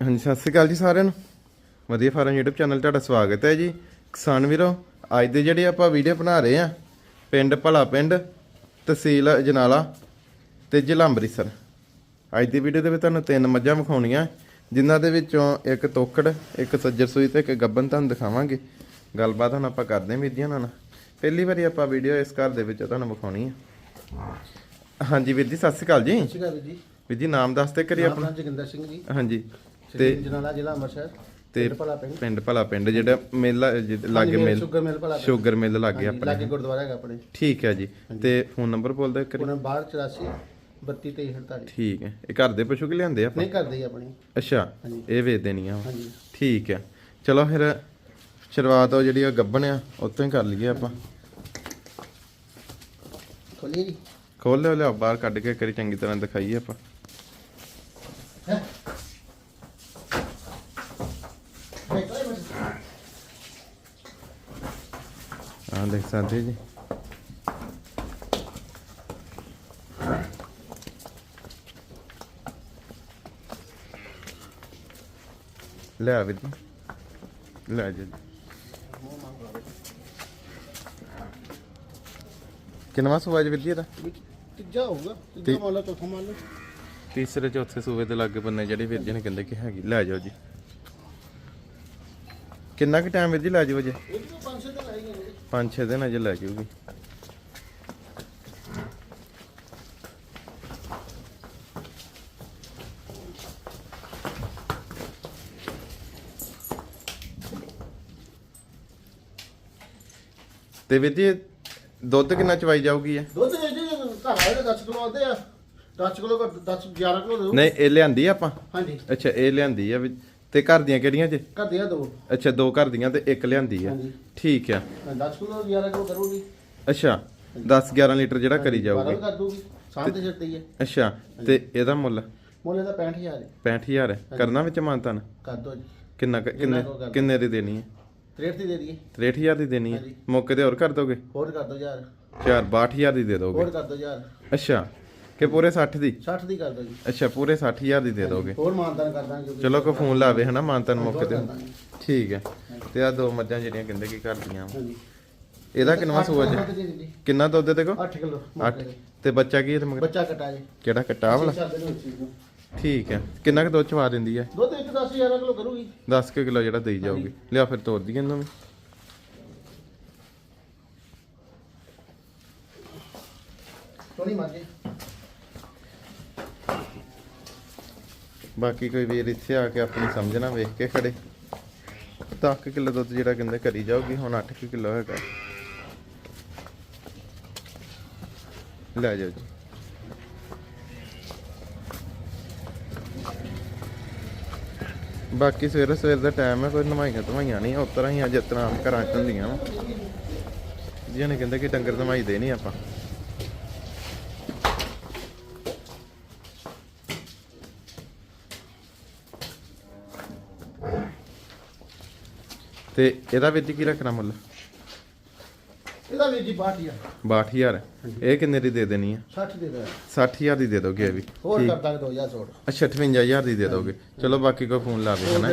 ਹਾਂਜੀ ਸਤਿ ਸ਼੍ਰੀ ਅਕਾਲ ਜੀ ਸਾਰਿਆਂ ਨੂੰ। ਵਧੀਆ ਫਾਰਮ YouTube ਚੈਨਲ ਤੁਹਾਡਾ ਸਵਾਗਤ ਹੈ ਜੀ। ਕਿਸਾਨ ਵੀਰੋ ਅੱਜ ਦੇ ਜਿਹੜੇ ਆਪਾਂ ਵੀਡੀਓ ਬਣਾ ਰਹੇ ਆ ਪਿੰਡ ਭਲਾ ਪਿੰਡ ਤਹਿਸੀਲ ਜਨਾਲਾ ਤੇ ਜ਼ਿਲ੍ਹਾ ਅੰਮ੍ਰਿਤਸਰ। ਅੱਜ ਦੀ ਵੀਡੀਓ ਦੇ ਵਿੱਚ ਤੁਹਾਨੂੰ ਤਿੰਨ ਮੱਝਾਂ ਵਿਖਾਉਣੀਆਂ ਜਿਨ੍ਹਾਂ ਦੇ ਵਿੱਚੋਂ ਇੱਕ ਤੋਕੜ ਇੱਕ ਸੱਜਰ ਸੂਈ ਤੇ ਇੱਕ ਗੱਬਨ ਤੁਹਾਨੂੰ ਦਿਖਾਵਾਂਗੇ। ਗੱਲਬਾਤ ਹੁਣ ਆਪਾਂ ਕਰਦੇ ਹਾਂ ਵੀਰ ਜੀ ਉਹਨਾਂ ਨਾਲ। ਪਹਿਲੀ ਵਾਰੀ ਆਪਾਂ ਵੀਡੀਓ ਇਸ ਘਰ ਦੇ ਵਿੱਚ ਤੁਹਾਨੂੰ ਵਿਖਾਉਣੀ ਹੈ। ਹਾਂਜੀ ਵੀਰ ਜੀ ਸਤਿ ਸ਼੍ਰੀ ਅਕਾਲ ਜੀ। ਸਤਿ ਸ਼੍ਰੀ ਅਕਾਲ ਜੀ। ਵੀਰ ਜੀ ਨਾਮ ਦੱਸ ਤੇ ਕਰੀ ਆਪਣਾ। ਜੋਗਿੰਦਰ ਸਿੰਘ ਜੀ। ਹਾਂਜੀ। ਤੇ ਜਨਾਲਾ ਜ਼ਿਲ੍ਹਾ ਅੰਮ੍ਰਿਤਸਰ ਤੇ ਪਿੰਡ ਭਲਾ ਪਿੰਡ। ਪਿੰਡ ਭਲਾ ਪਿੰਡ ਜਿਹੜਾ ਮੇਲਾ ਲਾਗੇ ਮਿਲ ਸ਼ੂਗਰ ਮਿਲ ਭਲਾ ਪਿੰਡ। ਸ਼ੂਗਰ ਮਿਲ ਲਾਗੇ ਹਾਂਜੀ, ਲਾਗੇ ਆਪਣੇ ਗੁਰਦੁਆਰਾ ਹੈਗਾ ਆਪਣੇ। ਠੀਕ ਹੈ ਜੀ। ਤੇ ਫੋਨ ਨੰਬਰ ਬੋਲ ਦਿਓ ਉਹਨਾਂ 1284 32 23 48 ਠੀਕ ਹੈ। ਇਹ ਘਰ ਦੇ ਪਸ਼ੂ ਕਿ ਲਿਆਂਦੇ ਆਪਾਂ? ਨਹੀਂ ਕਰਦੇ ਆਪਣੀ। ਅੱਛਾ। ਇਹ ਵੇਚ ਦੇਣੀਆਂ ਵਾ। ਹਾਂਜੀ। ਠੀਕ ਹੈ। ਚਲੋ ਫਿਰ ਸ਼ੁਰੂਆਤ ਉਹ ਜਿਹੜੀ ਉਹ ਗੱਬਣ ਆ ਉੱਤੋਂ ਹੀ ਕਰ ਲਈਏ ਆਪਾਂ। ਖੋਲੀਏ ਜੀ। ਖੋਲ ਲਿਓ ਲਿਓ ਬਾਹਰ ਕੱਢ ਕੇ ਕਰੀ ਚੰਗੀ ਤਰ੍ਹਾਂ ਦਿਖਾਈਏ ਆਪਾਂ। ਆਹ ਦੇਖ ਸਕਦੇ ਜੀ। ਲੈ ਆ ਵੀਰ ਜੀ। ਲੈ ਜਾ। ਜੀ ਕਿੰਨਵਾ ਸੂਆ ਜੀ ਵੀਰ ਜੀ ਇਹਦਾ? ਤੀਜਾ ਹੋਊਗਾ ਤੀਜਾ ਮੰਨ ਲਓ ਚੌਥਾ ਮੰਨ ਲਓ। ਤੀਸਰੇ ਚੌਥੇ ਸੂਬੇ ਦੇ ਲਾਗੇ ਬੰਨੇ ਜਿਹੜੇ ਵੀਰ ਜੀ ਨੇ ਕਹਿੰਦੇ ਕਿ ਹੈਗੀ। ਲੈ ਜਾਓ ਜੀ। ਕਿੰਨਾ ਕੁ ਟਾਈਮ ਵੀਰ ਜੀ ਲੈ ਜਾਓ ਜੀ ਇਹ ਤੋਂ 500 ਤੇ ਲਾਈ ਗਏ ਪੰਜ ਛੇ ਦਿਨ ਅਜੇ ਲੈ ਜਾਊਗੀ ਤੇ ਵੀਰ ਜੀ ਦੁੱਧ ਕਿੰਨਾ ਚਵਾਈ ਜਾਊਗੀ ਇਹ? ਦੁੱਧ ਦੇ ਜੀ ਘਰ ਆਏ ਤਾਂ 10 ਕਿਲੋ ਆਉਂਦੇ ਆ। 10 ਕਿਲੋ 10 11 ਕਿਲੋ ਦਿਓ। ਨਹੀਂ ਇਹ ਲਿਆਂਦੀ ਆ ਆਪਾਂ? ਹਾਂਜੀ। ਅੱਛਾ ਇਹ ਲਿਆਂਦੀ ਆ ਵੀ ਤੇ ਘਰ ਦੀਆਂ ਕਿਹੜੀਆਂ ਜੇ? ਘਰ ਦੇ ਆ ਦੋ। ਅੱਛਾ ਦੋ ਘਰ ਦੀਆਂ ਤੇ ਇੱਕ ਲਿਆਂਦੀ ਆ। ਹਾਂਜੀ। ਠੀਕ ਆ। 10 ਕਿਲੋ 11 ਕਿਲੋ ਕਰੂਗੀ? ਅੱਛਾ 10 11 ਲੀਟਰ ਜਿਹੜਾ ਕਰੀ ਜਾਊਗੀ। ਕਰ ਦੂਗੀ। ਸਾਂਭ ਤੇ ਸਿਰ ਹੀ ਅੱਛਾ ਤੇ ਇਹਦਾ ਮੁੱਲ? ਮੁੱਲ ਇਹਦਾ 65000 ਹੈ। 65000 ਹੈ। ਕਰਨਾ ਵਿੱਚ ਮਾਨਤਨ ਕਰ ਦੋ ਜੀ। ਕਿੰਨਾ ਕੁ- ਕਿੰਨੇ ਕੁ ਕਰ। ਕਿੰਨੇ ਦੀ ਦੇਣੀ ਹੈ? 63 ਦੀ ਦੇ ਦਈਏ। 63000 ਦੀ ਦੇਣੀ ਹੈ। ਹਾਂਜੀ। ਮੌਕੇ ਤੇ ਹੋਰ ਕਰ ਦੋਗੇ? ਹੋਰ ਕਰ ਦੋ ਯਾਰ 4 62000 ਦੀ ਦੇ ਦੋਗੇ। ਹੋਰ ਕਰ ਦੋ ਯਾਰ ਅੱਛਾ। ਕਿ ਪੂਰੇ 60 ਦੀ? 60 ਦੀ ਕਰ ਦੋ ਜੀ। ਅੱਛਾ ਪੂਰੇ 60000 ਦੀ ਦੇ ਦੋਗੇ। ਹੋਰ ਮਾਨਦਾਨ ਕਰ ਦਾਂਗੇ ਜੋ ਚਲੋ ਕੋ ਫੋਨ ਲਾਵੇ ਹਨਾ ਮਾਨਤਨ ਮੌਕੇ ਤੇ। ਠੀਕ ਹੈ। ਤੇ ਆ ਦੋ ਮੱਝਾਂ ਜਿਹੜੀਆਂ ਕਹਿੰਦੇ ਕੀ ਕਰਦੀਆਂ। ਹਾਂਜੀ। ਇਹਦਾ ਕਿੰਨਾ ਸੂਆ ਜੀ? ਕਿੰਨਾ ਦੁੱਧ ਦੇ ਕੋ 8 ਕਿਲੋ 8 ਤੇ। ਬੱਚਾ ਕੀ ਹੈ ਤੇ ਮਗਰ? ਬੱਚਾ ਕਟਾ ਜੀ। ਕਿਹੜਾ ਕੱਟਾ ਵਾਲਾ। ਠੀਕ ਹੈ। ਕਿੰਨਾ ਕੁ ਦੁੱਧ ਚਵਾ ਦਿੰਦੀ ਹੈ? ਦੁੱਧ ਇੱਕ 10 11 ਕਿਲੋ ਕਰੂਗੀ। 10 ਕਿਲੋ ਜਿਹੜਾ ਦੇਈ ਜਾਊਗੀ। ਲਿਆ ਫਿਰ ਤੋੜ ਦਈਏ ਇਹਨੂੰ ਵੀ। ਸੋਨੀ ਮਾਜੇ ਬਾਕੀ ਕੋਈ ਵੀਰ ਇੱਥੇ ਆ ਕੇ ਆਪਣੀ ਸਮਝਣਾ ਵੇਖ ਕੇ ਖੜੇ। ਤਾਂ 10 ਕਿਲੋ ਦੁੱਧ ਜਿਹੜਾ ਕਹਿੰਦੇ ਕਰੀ ਜਾਊਗੀ, ਹੁਣ 8 ਕਿਲੋ ਹੈਗਾ। ਲੈ ਜਾਓ ਜੀ। ਬਾਕੀ ਸਵੇਰੇ ਸਵੇਰ ਦਾ ਟਾਈਮ ਹੈ, ਕੋਈ ਨਮਾਈਆਂ ਧਮਾਈਆਂ ਨਹੀਂ ਉਤਰਾ ਹੀ ਅੱਜ ਤਰ੍ਹਾਂ ਆਮ ਘਰਾਂ ਚ ਹੁੰਦੀਆਂ ਵਾ। ਜਿਹਨੇ ਕਹਿੰਦੇ ਕਿ ਡੰਗਰ ਨਵਾਈ ਦੇ ਨਹੀਂ ਆਪਾਂ। ਤੇ ਇਹਦਾ ਵਿੱਚ ਕੀ ਰੱਖਣਾ ਮੁੱਲ? ਇਹਦਾ ਵੀਰ ਜੀ 62000 62000 ਇਹ ਕਿੰਨੇ ਦੀ ਦੇ ਦੇਣੀ ਹੈ 60 ਦੇ ਦੇ 60000 ਦੀ ਦੇ ਦੋਗੇ ਇਹ ਵੀ। ਹੋਰ। ਕਰ ਦਾਂਗੇ 2000 ਛੋੜ ਅੱਛਾ 58000 ਦੀ ਦੇ ਦੋਗੇ। ਚਲੋ ਬਾਕੀ ਕੋਈ ਫੋਨ ਲਾਵੇ ਹਨਾ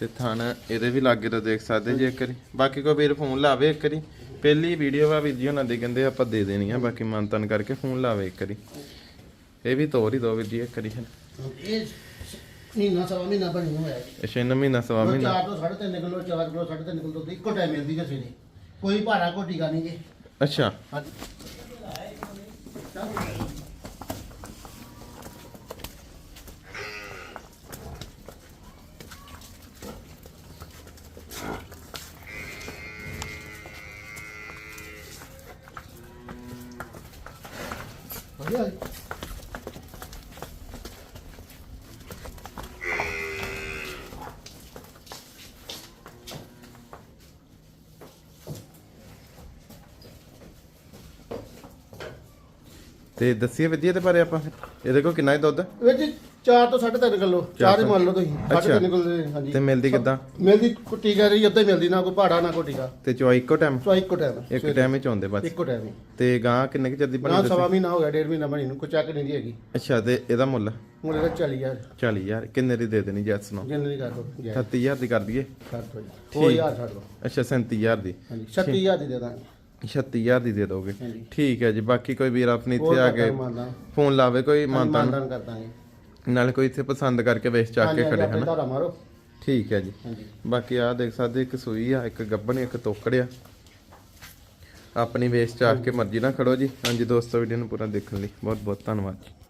ਤੇ ਥਾਣਾ ਇਹਦੇ ਵੀ ਲਾਗੇ ਤੋਂ ਦੇਖ ਸਕਦੇ ਜੇ ਇੱਕ ਵਾਰੀ। ਬਾਕੀ ਕੋਈ ਵੀਰ ਫੋਨ ਲਾਵੇ ਇੱਕ ਵਾਰੀ। ਪਹਿਲੀ ਵੀਡੀਓ ਵਾ ਵੀਰ ਜੀ ਉਹਨਾਂ ਦੀ ਕਹਿੰਦੇ ਆਪਾਂ ਦੇ ਦੇਣੀ ਆ। ਬਾਕੀ ਮਾਨਤਨ ਕਰਕੇ ਫੋਨ ਲਾਵੇ ਇੱਕ ਵਾਰੀ। ਇਹ ਵੀ ਤੋਰ ਹੀ ਦੋ ਵੀਰ ਜੀ ਇੱਕ ਵਾਰੀ ਇਹ ਮਹੀਨਾ ਸਵਾ ਮਹੀਨਾ ਬਣੀ ਹੋਇਆ ਹੈ ਅੱਛਾ ਇਹਨਾਂ ਮਹੀਨਾ ਸਵਾ ਮਹੀਨਾ। 4 ਤੋਂ 3.5 ਕਿਲੋ 4 ਕਿਲੋ 3.5 ਕਿਲੋ ਦੁੱਧ ਇੱਕੋ ਟਾਈਮ ਮਿਲਦੀ ਜੇ ਸਵੇਰੇ ਕੋਈ ਭਾਰਾ ਨਹੀਂ ਜੀ। ਅੱਛਾ। ਹਾਂਜੀ। ਵਧੀਆ ਜੀ। ਤੇ ਦੱਸੀਏ ਵੀਰ ਜੀ ਇਹਦੇ ਬਾਰੇ ਆਪਾਂ ਇਹਦੇ ਕੋਲ ਕਿੰਨਾ ਹੀ ਦੁੱਧ? ਵਿੱਚ 4 ਤੋਂ 3.5 ਕਿਲੋ। ਚਾਰ ਹੀ ਮੰਨ ਲਓ ਤੁਸੀਂ। ਅੱਛਾ। 3.5 ਕਿਲੋ ਦੇ ਹਾਂਜੀ। ਤੇ ਮਿਲਦੀ ਕਿੱਦਾਂ? ਮਿਲਦੀ ਕੋਈ ਟੀਕਾ ਰਹੀ ਉੱਤੇ ਮਿਲਦੀ ਨਾ ਕੋਈ ਭਾੜਾ ਨਾ ਕੋਈ ਟੀਕਾ। ਤੇ ਚਵਾਈ ਇੱਕੋ ਟਾਈਮ ਸੋ ਇੱਕੋ ਟਾਈਮ ਇੱਕ ਟਾਈਮ ਵਿੱਚ ਆਉਂਦੇ ਬਸ। ਇੱਕੋ ਟਾਈਮ ਹੀ। ਤੇ ਗਾਂ ਕਿੰਨੇ ਕੁ ਚਿਰ ਦੀ ਨਾ ਬਣੀ ਸਵਾ ਮਹੀਨਾ ਹੋ ਗਿਆ ਡੇਢ ਮਹੀਨਾ ਬਣੀ ਨੂੰ ਕੋਈ ਚੱਕ ਨਹੀਂ ਦੀ ਹੈਗੀ। ਅੱਛਾ ਤੇ ਇਹਦਾ ਮੁੱਲ? ਮੁੰਡੇ ਦਾ 40000 40000 ਕਿੰਨੇ ਦੀ ਦੇ ਦੇਣੀ ਜੈਸ ਨੂੰ? ਜਿੰਨੇ ਦੀ ਕਰ ਦੋ ਜੈ 37000 ਦੀ ਕਰ ਦਈਏ? ਕਰ ਦੋ ਜੀ। ਹੋਰ ਯਾਰ ਛੱਡ ਦੋ ਅੱਛਾ 37000 ਦੀ। ਹਾਂਜੀ 36000 ਦੀ ਦੇ ਦਾਂਗੇ। 36000 ਦੀ ਦੇ ਦੋਗੇ। ਹਾਂਜੀ। ਠੀਕ ਹੈ ਜੀ ਬਾਕੀ ਕੋਈ ਵੀਰ ਆਪਣੀ ਇੱਥੇ ਆ ਕੇ ਫੋਨ ਲਾਵੇ ਕੋਈ ਮਾਨਤਾ ਮਾਨਦਾਨ ਕਰ ਦਾਂਗੇ। ਨਾਲ ਕੋਈ ਇੱਥੇ ਪਸੰਦ ਕਰਕੇ ਵੇਚ ਚੱਕ ਕੇ ਖੜੇ ਹਨਾ। ਧਾਰਾ ਮਾਰੋ। ਠੀਕ ਹੈ ਜੀ। ਹਾਂਜੀ। ਬਾਕੀ ਆ ਦੇਖ ਸਕਦੇ ਇੱਕ ਸੂਈ ਆ ਇੱਕ ਗੱਬਣ ਇੱਕ ਤੋਕੜ ਆ। ਆਪਣੀ ਵੇਚ ਚਾਕ ਕੇ ਮਰਜ਼ੀ ਨਾਲ ਖੜੋ ਜੀ। ਹਾਂਜੀ ਦੋਸਤੋ ਵੀਡੀਓ ਨੂੰ ਪੂਰਾ ਦੇਖਣ ਲਈ ਬਹੁਤ ਬਹੁਤ ਧੰਨਵਾਦ ਜੀ।